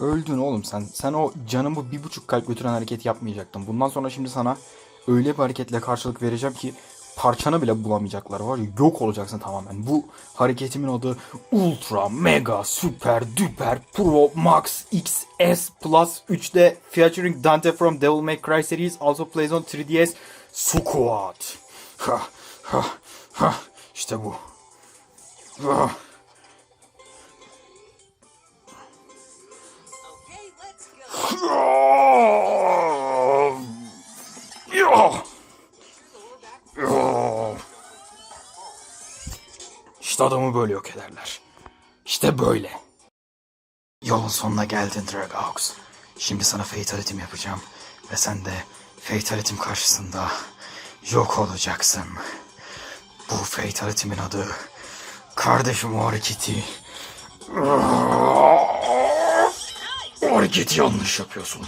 Öldün oğlum sen. Sen o canımı bir buçuk kalp götüren hareketi yapmayacaktın. Bundan sonra şimdi sana öyle bir hareketle karşılık vereceğim ki parçanı bile bulamayacaklar var ya yok olacaksın tamamen. Bu hareketimin adı Ultra Mega Super Duper Pro Max XS Plus 3D featuring Dante from Devil May Cry series also plays on 3DS Squad. Ha ha ha işte bu. Ha. İşte adamı böyle yok ederler. İşte böyle. Yolun sonuna geldin Dragaux. Şimdi sana Fatality'm yapacağım. Ve sen de Fatality'm karşısında yok olacaksın. Bu Fatality'min adı kardeşim o hareketi. Hareketi yanlış yapıyorsun.